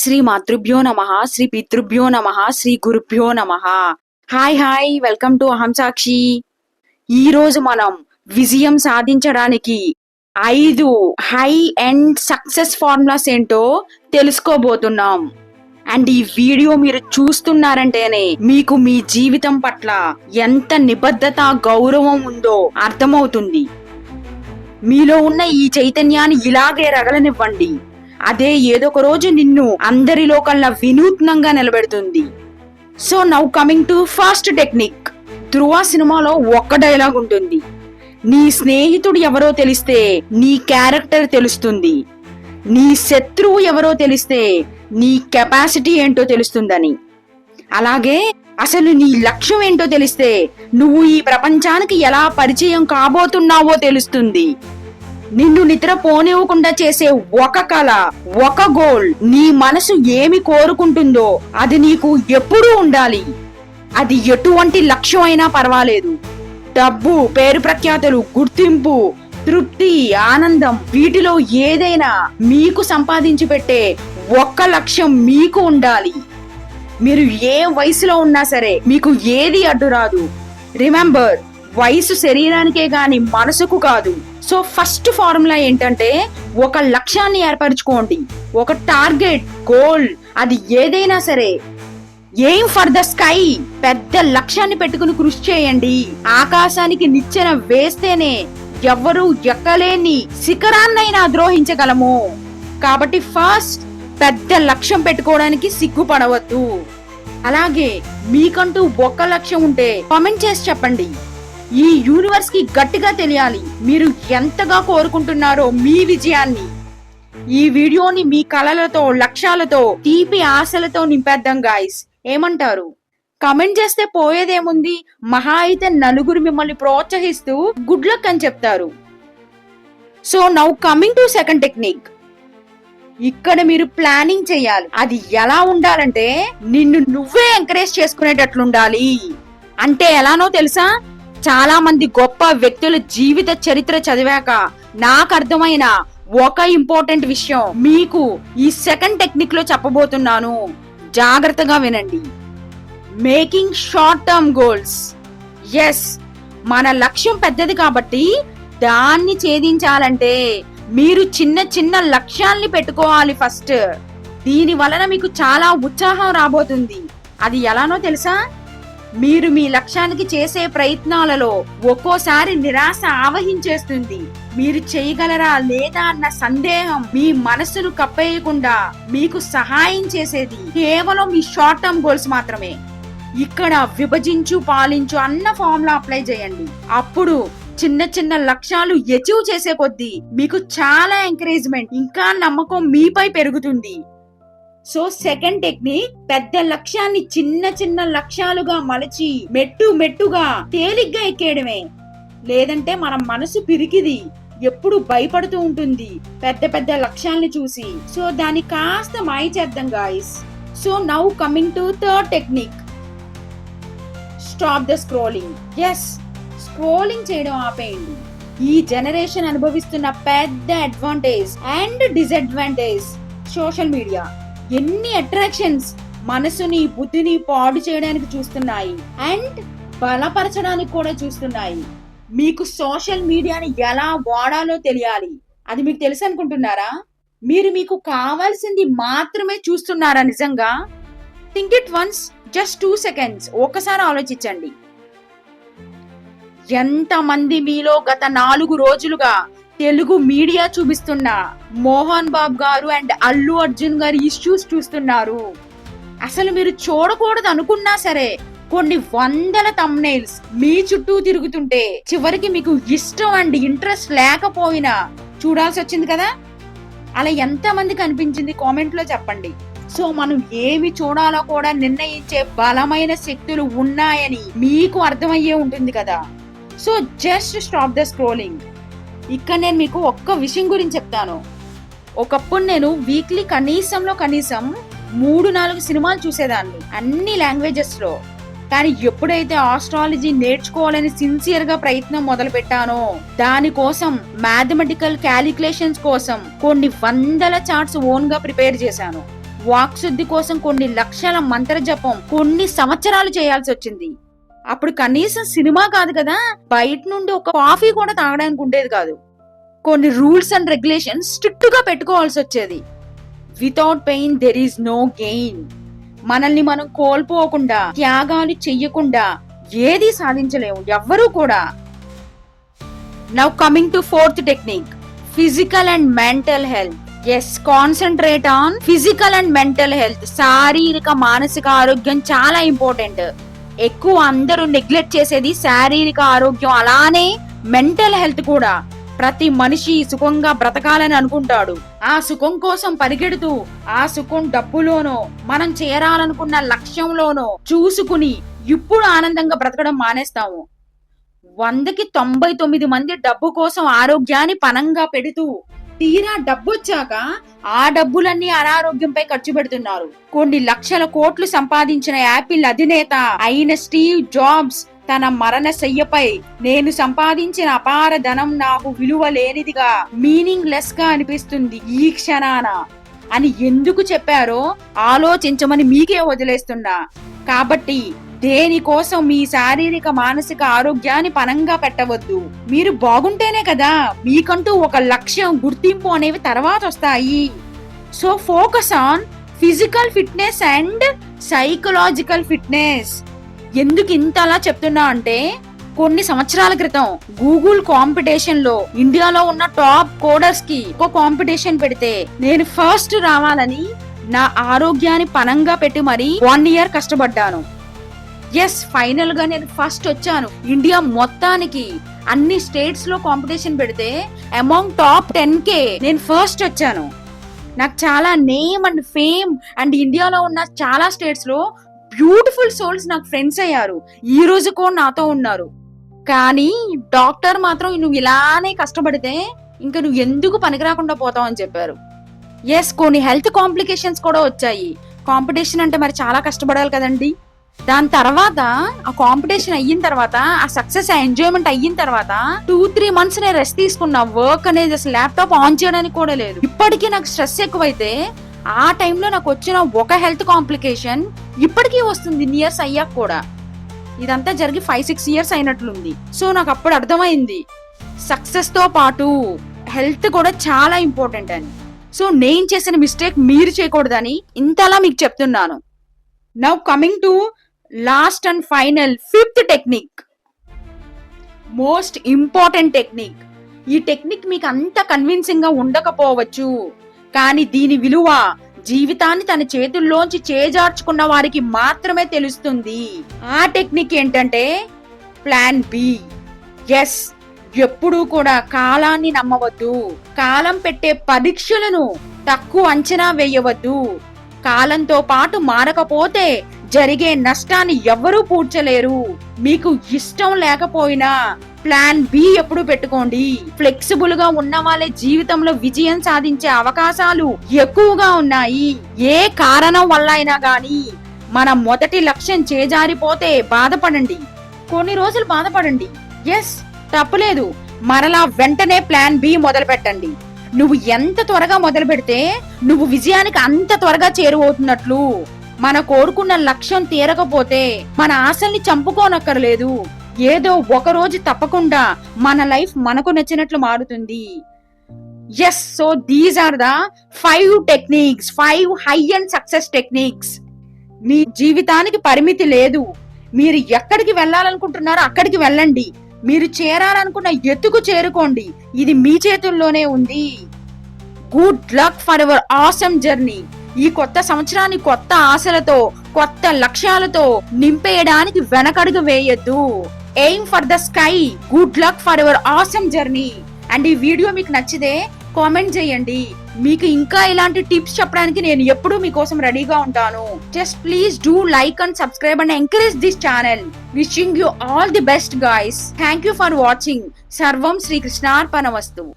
శ్రీ మాతృభ్యో నమ శ్రీ పితృభ్యో నమ శ్రీ గురుభ్యో నమ. హాయ్ హాయ్ వెల్కమ్ టు అహం సాక్షి ఈ రోజు మనం విజయం సాధించడానికి ఐదు హై అండ్ సక్సెస్ ఫార్ములాస్ ఏంటో తెలుసుకోబోతున్నాం. అండ్ ఈ వీడియో మీరు చూస్తున్నారంటేనే మీకు మీ జీవితం పట్ల ఎంత నిబద్ధత గౌరవం ఉందో అర్థమవుతుంది. మీలో ఉన్న ఈ చైతన్యాన్ని ఇలాగే రగలనివ్వండి. అదే ఏదో ఒక రోజు నిన్ను అందరిలో కల్లా వినూత్నంగా నిలబెడుతుంది. So now coming to first technique Dhruva సినిమాలో ఒక్క డైలాగ్ ఉంటుంది. నీ స్నేహితుడు ఎవరో తెలిస్తే నీ క్యారెక్టర్ తెలుస్తుంది. నీ శత్రువు ఎవరో తెలిస్తే నీ కెపాసిటీ ఏంటో తెలుస్తుందని. అలాగే అసలు నీ లక్ష్యం ఏంటో తెలిస్తే నువ్వు ఈ ప్రపంచానికి ఎలా పరిచయం కాబోతున్నావో తెలుస్తుంది. నిన్ను నిద్ర పోనివ్వకుండా చేసే ఒక కళ ఒక గోల్ నీ మనసు ఏమి కోరుకుంటుందో అది నీకు ఎప్పుడూ ఉండాలి. అది ఎటువంటి లక్ష్యం అయినా పర్వాలేదు. డబ్బు పేరు ప్రఖ్యాతులు గుర్తింపు తృప్తి ఆనందం వీటిలో ఏదైనా మీకు సంపాదించి పెట్టే ఒక్క లక్ష్యం మీకు ఉండాలి. మీరు ఏ వయసులో ఉన్నా సరే మీకు ఏది అడ్డు రాదు రిమెంబర్ వయసు శరీరానికే గాని మనసుకు కాదు. సో ఫస్ట్ ఫార్ములా ఏంటంటే ఒక లక్ష్యాన్ని ఏర్పరచుకోండి. ఒక టార్గెట్ గోల్ అది ఏదైనా సరే. ఎయిమ్ ఫర్ ద స్కై పెద్ద లక్ష్యాన్ని పెట్టుకుని కృషి చేయండి. ఆకాశానికి నిచ్చెన వేస్తేనే ఎవ్వరూ ఎక్కలేని శిఖరాన్నైనా ద్రోహించగలము. కాబట్టి ఫస్ట్ పెద్ద లక్ష్యం పెట్టుకోవడానికి సిగ్గుపడవద్దు. అలాగే మీకంటూ ఒక్క లక్ష్యం ఉంటే కామెంట్ చేసి చెప్పండి. ఈ యూనివర్స్కి గట్టిగా తెలియాలి మీరు ఎంతగా కోరుకుంటున్నారో మీ విజయాన్ని. ఈ వీడియోని మీ కలలతో లక్ష్యాలతో తీపి ఆశలతో నింపేద్దాం గాయస్ ఏమంటారు? కమెంట్ చేస్తే పోయేదేముంది? మహా అయితే నలుగురు మిమ్మల్ని ప్రోత్సహిస్తూ గుడ్ లక్ అని చెప్తారు. So now coming to second technique ఇక్కడ మీరు ప్లానింగ్ చేయాలి. అది ఎలా ఉండాలంటే నిన్ను నువ్వే ఎంకరేజ్ చేసుకునేటట్లుండాలి. అంటే ఎలానో తెలుసా? చాలా మంది గొప్ప వ్యక్తుల జీవిత చరిత్ర చదివాక నాకు అర్థమైన ఒక ఇంపార్టెంట్ విషయం మీకు ఈ సెకండ్ టెక్నిక్లో చెప్పబోతున్నాను. జాగ్రత్తగా వినండి. Making short term goals. Yes మన లక్ష్యం పెద్దది కాబట్టి దాన్ని ఛేదించాలంటే మీరు చిన్న చిన్న లక్ష్యాల్ని పెట్టుకోవాలి ఫస్ట్. దీని వలన మీకు చాలా ఉత్సాహం రాబోతుంది. అది ఎలానో తెలుసా? మీరు మీ లక్ష్యానికి చేసే ప్రయత్నాలలో ఒక్కోసారి నిరాశ ఆవహించేస్తుంది. మీరు చేయగలరా లేదా అన్న సందేహం మీ మనసును కప్పేయకుండా మీకు సహాయం చేసేది కేవలం మీ షార్ట్ టర్మ్ గోల్స్ మాత్రమే. ఇక్కడ విభజించు పాలించు అన్న ఫార్ములా అప్లై చేయండి. అప్పుడు చిన్న చిన్న లక్ష్యాలు అచీవ్ చేసే కొద్దీ మీకు చాలా ఎంకరేజ్మెంట్ ఇంకా నమ్మకం మీపై పెరుగుతుంది. సో సెకండ్ టెక్నిక్ పెద్ద లక్ష్యాన్ని చిన్న చిన్న లక్ష్యాలుగా మలచి మెట్టు మెట్టుగా తేలిగ్గా ఎక్కేయడమే. లేదంటే మన మనసు పిరికిది. ఎప్పుడు భయపడుతూ ఉంటుంది పెద్ద పెద్ద లక్ష్యాల్ని చూసి. సో దాన్ని కాస్త మాయ చేద్దాం guys so now coming to third technique stop the scrolling yes scrolling చేయడం ఆపేయండి. ఈ జనరేషన్ అనుభవిస్తున్న పెద్ద advantage and disadvantage social media ఎన్ని అట్రాక్షన్స్ మనసుని బుద్ధిని పాడు చేయడానికి చూస్తున్నాయి అండ్ బలపరచడానికి కూడా చూస్తున్నాయి. మీకు సోషల్ మీడియాని ఎలా వాడాలో తెలియాలి. అది మీకు తెలుసు అనుకుంటున్నారా? మీరు మీకు కావాల్సింది మాత్రమే చూస్తున్నారా నిజంగా? Think it once just two seconds ఒకసారి ఆలోచించండి. ఎంతమంది మీలో గత నాలుగు రోజులుగా తెలుగు మీడియా చూపిస్తున్న మోహన్ బాబు గారు అండ్ అల్లు అర్జున్ గారి ఇష్యూస్ చూస్తున్నారు. అసలు మీరు చూడకూడదు అనుకున్నా సరే కొన్ని వందల తమ్నైల్స్ మీ చుట్టూ తిరుగుతుంటే చివరికి మీకు ఇష్టం అండ్ ఇంట్రెస్ట్ లేకపోయినా చూడాల్సి వచ్చింది కదా? అలా ఎంతమంది కనిపించింది కామెంట్లో చెప్పండి. సో మనం ఏమి చూడాలో కూడా నిర్ణయించే బలమైన శక్తులు ఉన్నాయని మీకు అర్థమయ్యే ఉంటుంది కదా? So just stop the scrolling ఇక్కడ నేను మీకు ఒక్క విషయం గురించి చెప్తాను. ఒకప్పుడు నేను వీక్లీ కనీసంలో కనీసం మూడు నాలుగు సినిమాలు చూసేదాన్ని అన్ని లాంగ్వేజెస్లో. కానీ ఎప్పుడైతే ఆస్ట్రాలజీ నేర్చుకోవాలని సిన్సియర్గా ప్రయత్నం మొదలు పెట్టానో దానికోసం మ్యాథమెటికల్ క్యాలిక్యులేషన్స్ కోసం కొన్ని వందల చార్ట్స్ ఓన్గా ప్రిపేర్ చేశాను. వాక్శుద్ధి కోసం కొన్ని లక్షల మంత్ర జపం కొన్ని సంవత్సరాలు చేయాల్సి వచ్చింది. అప్పుడు కనీసం సినిమా కాదు కదా బయట నుండి ఒక కాఫీ కూడా తాగడానికి ఉండేది కాదు. కొన్ని రూల్స్ అండ్ రెగ్యులేషన్స్ స్ట్రిక్ట్గా పెట్టుకోవాల్సి వచ్చేది. Without pain there is no gain. మనల్ని మనం కోల్పోకుండా త్యాగాలు చెయ్యకుండా ఏది సాధించలేము ఎవ్వరూ కూడా. Now coming to fourth technique physical and mental health yes concentrate on physical and mental health శారీరక మానసిక ఆరోగ్యం చాలా ఇంపార్టెంట్ ఎక్కువ అందరూ నెగ్లెక్ట్ చేసేది శారీరక ఆరోగ్యం అలానే మెంటల్ హెల్త్ కూడా. ప్రతి మనిషి సుఖంగా బ్రతకాలని అనుకుంటాడు. ఆ సుఖం కోసం పరిగెడుతూ ఆ సుఖం డబ్బులోనో మనం చేరాలనుకున్న లక్ష్యంలోనో చూసుకుని ఇప్పుడు ఆనందంగా బ్రతకడం మానేస్తాము. వందకి తొంభై తొమ్మిది మంది డబ్బు కోసం ఆరోగ్యాన్ని పనంగా పెడుతూ తీరా డబ్బొచ్చాక ఆ డబ్బులన్నీ అనారోగ్యంపై ఖర్చు పెడుతున్నారు. కొన్ని లక్షల కోట్లు సంపాదించిన యాపిల్ అధినేత అయిన స్టీవ్ జాబ్స్ తన మరణ శయ్యపై నేను సంపాదించిన అపార ధనం నాకు విలువ లేనిదిగా మీనింగ్ లెస్గా అనిపిస్తుంది ఈ క్షణాన అని ఎందుకు చెప్పారో ఆలోచించమని మీకే వదిలేస్తున్నా. కాబట్టి దేనికోసం మీ శారీరక మానసిక ఆరోగ్యాన్ని పనంగా పెట్టవద్దు. మీరు బాగుంటేనే కదా మీకంటూ ఒక లక్ష్యం గుర్తింపు అనేవి తర్వాత వస్తాయి. So focus on physical fitness and psychological fitness ఎందుకు ఇంతలా చెప్తున్నా అంటే కొన్ని సంవత్సరాల క్రితం గూగుల్ కాంపిటీషన్లో ఇండియాలో ఉన్న టాప్ కోడర్స్కి ఒక కాంపిటీషన్ పెడితే నేను ఫస్ట్ రావాలని నా ఆరోగ్యాన్ని పనంగా పెట్టి మరి వన్ ఇయర్ కష్టపడ్డాను. ఎస్ ఫైనల్గా నేను ఫస్ట్ వచ్చాను. ఇండియా మొత్తానికి అన్ని స్టేట్స్లో కాంపిటీషన్ పెడితే అమాంగ్ టాప్ టెన్ కే నేను ఫస్ట్ వచ్చాను. నాకు చాలా నేమ్ అండ్ ఫేమ్ అండ్ ఇండియాలో ఉన్న చాలా స్టేట్స్లో బ్యూటిఫుల్ సోల్స్ నాకు ఫ్రెండ్స్ అయ్యారు. ఈ రోజు కూడా నాతో ఉన్నారు. కానీ డాక్టర్ మాత్రం నువ్వు ఇలానే కష్టపడితే ఇంకా నువ్వు ఎందుకు పనికిరాకుండా పోతావు అని చెప్పారు. ఎస్ కొన్ని హెల్త్ కాంప్లికేషన్స్ కూడా వచ్చాయి. కాంపిటీషన్ అంటే మరి చాలా కష్టపడాలి కదండి. దాని తర్వాత ఆ కాంపిటీషన్ అయిన తర్వాత ఆ సక్సెస్ ఆ ఎంజాయ్మెంట్ అయిన తర్వాత టూ త్రీ మంత్స్ నేను రెస్ట్ తీసుకున్నా వర్క్ అనేది అసలు ల్యాప్టాప్ ఆన్ చేయడానికి కూడా లేదు. ఇప్పటికీ నాకు స్ట్రెస్ ఎక్కువైతే ఆ టైంలో నాకు వచ్చిన ఒక హెల్త్ కాంప్లికేషన్ ఇప్పటికీ వస్తుంది ఇయర్స్ అయ్యాక కూడా. ఇదంతా జరిగి ఫైవ్ సిక్స్ ఇయర్స్ అయినట్లుంది. సో నాకు అప్పుడు అర్థమైంది సక్సెస్తో పాటు హెల్త్ కూడా చాలా ఇంపార్టెంట్ అని. సో నేను చేసిన మిస్టేక్ మీరు చేయకూడదని ఇంతలా మీకు చెప్తున్నాను. Now coming to last and final fifth technique. Most important technique. ఈ టెక్నిక్ మీకు అంత కన్విన్సింగ్గా ఉండకపోవచ్చు. కానీ దీని విలువ జీవితాన్ని తన చేతుల్లోంచి చేజార్చుకున్న వారికి మాత్రమే తెలుస్తుంది. ఆ టెక్నిక్ ఏంటంటే ప్లాన్ బి ఎస్ ఎప్పుడూ కూడా కాలాన్ని నమ్మవద్దు. కాలం పెట్టే పరీక్షలను తక్కువ అంచనా వేయవద్దు. కాలంతో పాటు మారకపోతే జరిగే నష్టాన్ని ఎవ్వరూ పూడ్చలేరు. మీకు ఇష్టం లేకపోయినా ప్లాన్ బి ఎప్పుడు పెట్టుకోండి. ఫ్లెక్సిబుల్గా ఉన్న వాళ్ళే జీవితంలో విజయం సాధించే అవకాశాలు ఎక్కువగా ఉన్నాయి. ఏ కారణం వల్ల అయినా గాని మన మొదటి లక్ష్యం చేజారిపోతే బాధపడండి. కొన్ని రోజులు బాధపడండి. ఎస్ తప్పులేదు. మరలా వెంటనే ప్లాన్ బి మొదలు పెట్టండి నువ్వు ఎంత త్వరగా మొదలు పెడితే నువ్వు విజయానికి అంత త్వరగా చేరువవుతున్నట్లు. మన కోరుకున్న లక్ష్యం తీరకపోతే మన ఆశల్ని చంపుకోనక్కర్లేదు. ఏదో ఒక రోజు తప్పకుండా మన లైఫ్ మనకు నచ్చినట్లు మారుతుంది. Yes so these are the five techniques five high and success techniques మీ జీవితానికి పరిమితి లేదు. మీరు ఎక్కడికి వెళ్ళాలనుకుంటున్నారో అక్కడికి వెళ్ళండి. మీరు చేరాలనుకున్న ఎత్తుకు చేరుకోండి. ఇది మీ చేతుల్లోనే ఉంది. Good luck for our awesome journey ఈ కొత్త సంవత్సరాన్ని కొత్త ఆశలతో కొత్త లక్ష్యాలతో నింపేయడానికి వెనకడుగు వేయద్దు. Aim for the sky good luck for our awesome journey and ఈ వీడియో మీకు నచ్చితే కామెంట్ చేయండి. మీకు ఇంకా ఇలాంటి టిప్స్ చెప్పడానికి నేను ఎప్పుడూ మీకోసం రెడీగా ఉంటాను. Just please do like and subscribe and encourage this channel wishing you all the best guys thank you for watching సర్వం శ్రీకృష్ణార్పణ వస్తువు